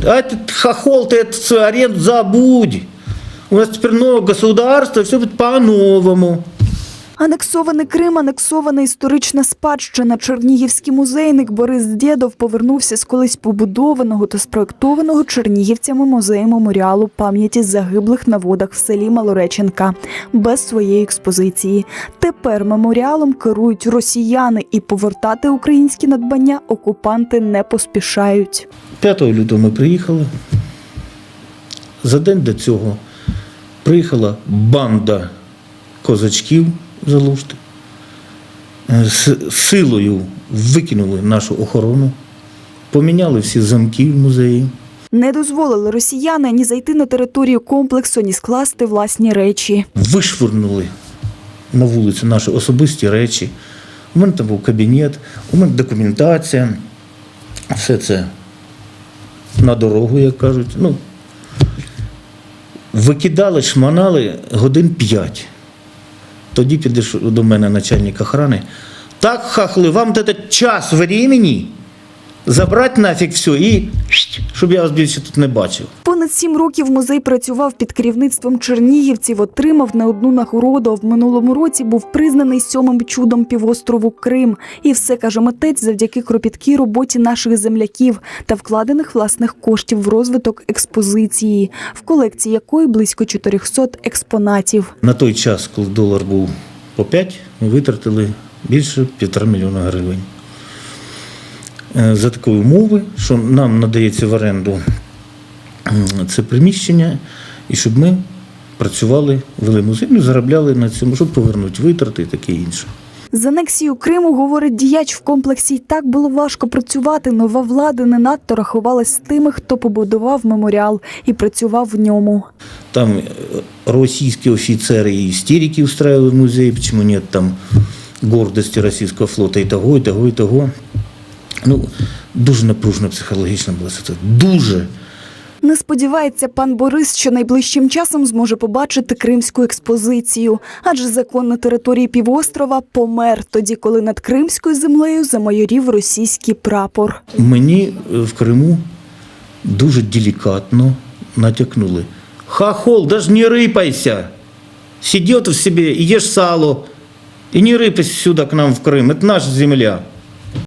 А этот хохол, ты эту свою аренду забудь. У нас теперь новое государство, все будет по-новому. Анексований Крим, анексована історична спадщина. Чернігівський музейник Борис Дєдов повернувся з колись побудованого та спроектованого чернігівцями музею меморіалу пам'яті загиблих на водах в селі Малореченка без своєї експозиції. Тепер меморіалом керують росіяни і повертати українські надбання окупанти не поспішають. 5 лютого ми приїхали. За день до цього приїхала банда козачків з Е, З силою викинули нашу охорону, поміняли всі замки в музеї. Не дозволили росіяни ні зайти на територію комплексу, ні скласти власні речі. вишвирнули на вулицю наші особисті речі. У мене там був кабінет, у мене документація, все це на дорогу, як кажуть. Ну, викидали, шманали годин п'ять. Тоді підеш до мене начальник охорони. Так, хахли, вам этот час времени забрати нафіг все і щоб я вас більше тут не бачив. Понад сім років музей працював під керівництвом чернігівців, отримав не одну нагороду. В минулому році був признаний сьомим чудом півострову Крим. І все каже митець завдяки кропіткій роботі наших земляків та вкладених власних коштів в розвиток експозиції, в колекції якої близько 400 експонатів. На той час, коли долар був по 5, ми витратили більше півтора мільйона гривень. Е, За такої умови, що нам надається в оренду це приміщення, і щоб ми працювали, вели музей, ну, заробляли на цьому, щоб повернути витрати і таке інше. З анексією Криму, говорить діяч в комплексі, й так було важко працювати. Нова влада не надто рахувалась з тими, хто побудував меморіал і працював в ньому. Там э, российские офицеры и истерики устраивали в музее, почему нет там гордости российского флота і того, і того, і того. Ну, дуже напружена психологічна була ситуація. Дуже. Не сподівається пан Борис, що найближчим часом зможе побачити кримську експозицію, адже закон на території півострова помер тоді, коли над кримською землею замайорів російський прапор. Мені е, в Криму дуже делікатно натякнули. Хахол, даже не рипайся. Сиди тут в себе и ешь сало. И не рыпайся сюда к нам в Крым. Это наша земля.